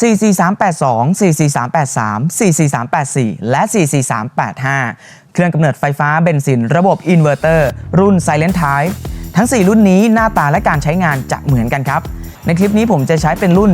44382 44383 44384 และ 44385 เครื่องกำเนิดไฟฟ้าเบนซิน ระบบอินเวอร์เตอร์ รุ่น Silent Type ทั้ง 4 รุ่นนี้หน้าตาและการใช้งานจะเหมือนกันครับ ในคลิปนี้ผมจะใช้เป็นรุ่น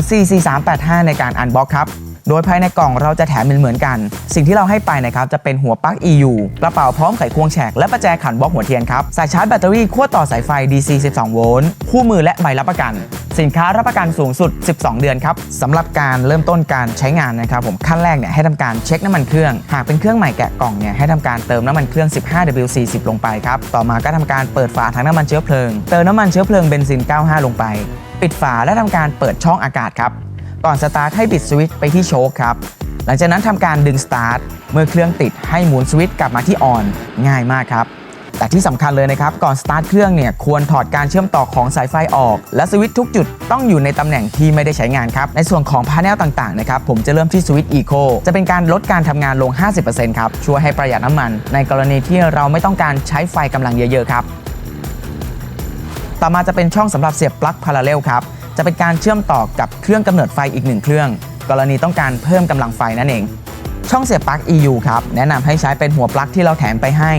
44385 ในการอันบ็อกครับ โดยภายในกล่องเราจะแถมเหมือนกัน สิ่งที่เราให้ไปนะครับจะเป็นหัวปลั๊ก EU กระเป๋าพร้อมไขควงแฉกและประแจขันบล็อกหัวเทียนครับ สายชาร์จแบตเตอรี่ขั้วต่อสายไฟ DC 12 โวลต์ คู่มือและใบรับประกัน สินค้ารับประกันสูงสุด 12 เดือนครับสำหรับการเริ่มต้นการใช้งานนะครับผมขั้นแรกเนี่ยให้ทำการเช็คน้ำมันเครื่อง หากเป็นเครื่องใหม่แกะกล่องเนี่ยให้ทำการเติมน้ำมันเครื่อง 15W40 ลงไปครับต่อมาก็ทำการเปิดฝาถังน้ำมันเชื้อเพลิง เติมน้ำมันเชื้อเพลิงเบนซิน 95 ลงไป ปิดฝาและทำการเปิดช่องอากาศครับก่อนสตาร์ทให้บิดสวิตช์ไปที่โชคครับหลังจากนั้นทำการดึงสตาร์ทเมื่อเครื่องติดให้หมุนสวิตช์กลับมาที่ออนง่ายมากครับ แต่ที่สำคัญเลยนะครับก่อนสตาร์ทเครื่องเนี่ยควรถอดการเชื่อมต่อของสายไฟออก และสวิตช์ทุกจุดต้องอยู่ในตำแหน่งที่ไม่ได้ใช้งานครับในส่วนของพาเนลต่างๆนะครับผมจะเริ่มที่สวิตช์ Eco จะเป็นการลดการทำงานลง 50%ครับช่วยให้ประหยัดน้ำมัน ในกรณีที่เราไม่ต้องการใช้ไฟกำลังเยอะๆครับต่อมาจะเป็นช่องสำหรับเสียบปลั๊กพาราเรลครับจะเป็นการเชื่อมต่อกับเครื่องกำเนิดไฟอีกหนึ่งเครื่อง กรณีต้องการเพิ่มกำลังไฟนั่นเอง ช่องเสียบปลั๊ก EU ครับแนะนำให้ใช้เป็นหัวปลั๊กที่เราแถมไปให้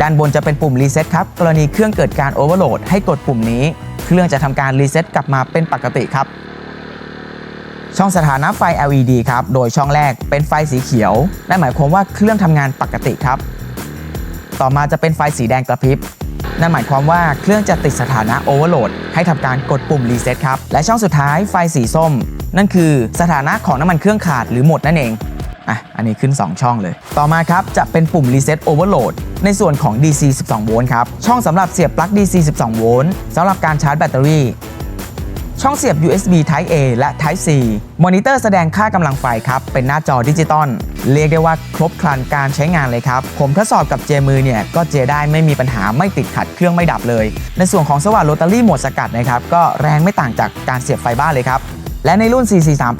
ด้านบนจะเป็นปุ่มรีเซ็ตครับ กรณีเครื่องเกิดการโอเวอร์โหลดให้กดปุ่มนี้ เครื่องจะทำการรีเซ็ตกลับมาเป็นปกติครับ ช่องสถานะไฟ LED ครับ โดยช่องแรกเป็นไฟสีเขียว นั่นหมายความว่าเครื่องทำงานปกติครับ ต่อมาจะเป็นไฟสีแดงกระพริบ นั่นหมายความว่าเครื่องจะติดสถานะโอเวอร์โหลดให้ทำการกดปุ่มรีเซ็ตครับ และช่องสุดท้ายไฟสีส้ม นั่นคือสถานะของน้ำมันเครื่องขาดหรือหมดนั่นเองอะอันนี้ขึ้น 2 ช่องเลย ต่อมาครับจะเป็นปุ่ม Reset Overload ในส่วนของ DC 12 โวลต์ครับ ช่องสำหรับเสียบปลั๊ก DC 12 โวลต์สำหรับการชาร์จแบตเตอรี่ ช่องเสียบ USB Type A และ Type C มอนิเตอร์แสดงค่ากำลังไฟครับ เป็นหน้าจอดิจิตอล เรียกได้ว่าครบครันการใช้งานเลยครับ ผมทดสอบกับเจมือเนี่ย ก็เจได้ไม่มีปัญหาไม่ติดขัดเครื่องไม่ดับเลย ในส่วนของสว่านโรตารี่โหมดสกัดนะครับ ก็แรงไม่ต่างจากการเสียบไฟบ้านเลยครับ และในรุ่น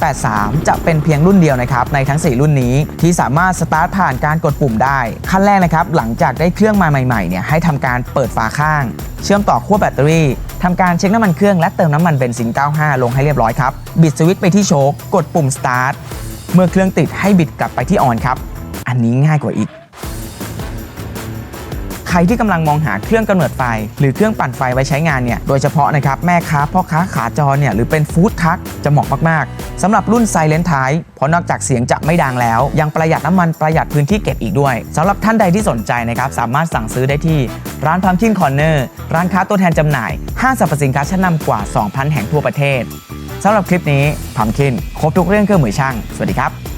44383 จะเป็นเพียงรุ่นเดียวนะครับในทั้ง 4 รุ่นนี้ที่สามารถสตาร์ทผ่านการกดปุ่มได้ ขั้นแรกนะครับหลังจากได้เครื่องมาใหม่ๆเนี่ยให้ทำการเปิดฝาข้าง เชื่อมต่อขั้วแบตเตอรี่ทำการเช็คน้ำมันเครื่องและเติมน้ำมันเบนซิน 95 ลงให้เรียบร้อยครับบิดสวิตช์ไปที่โชคกดปุ่ม start เมื่อเครื่องติดให้บิดกลับไปที่ออนครับอันนี้ง่ายกว่าอีก ใครที่กำลังมองหาเครื่องกำเนิดไฟ หรือเครื่องปั่นไฟไว้ใช้งานเนี่ยโดยเฉพาะนะครับแม่ค้าพ่อค้าขาจรเนี่ยหรือเป็นฟู้ดทักจะเหมาะมากๆสำหรับรุ่น Silent Type เพราะนอกจากเสียงจะไม่ดังแล้ว ยังประหยัดน้ำมันประหยัดพื้นที่เก็บอีกด้วยสำหรับท่านใดที่สนใจนะครับสามารถสั่งซื้อได้ที่ร้านพัมคินคอร์เนอร์ร้านค้าตัวแทนจำหน่ายห้างสรรพสินค้าชั้นนำกว่า 2,000 แห่งทั่วประเทศสำหรับคลิปนี้พัมคินครบทุกเรื่องเครื่องมือช่างสวัสดีครับ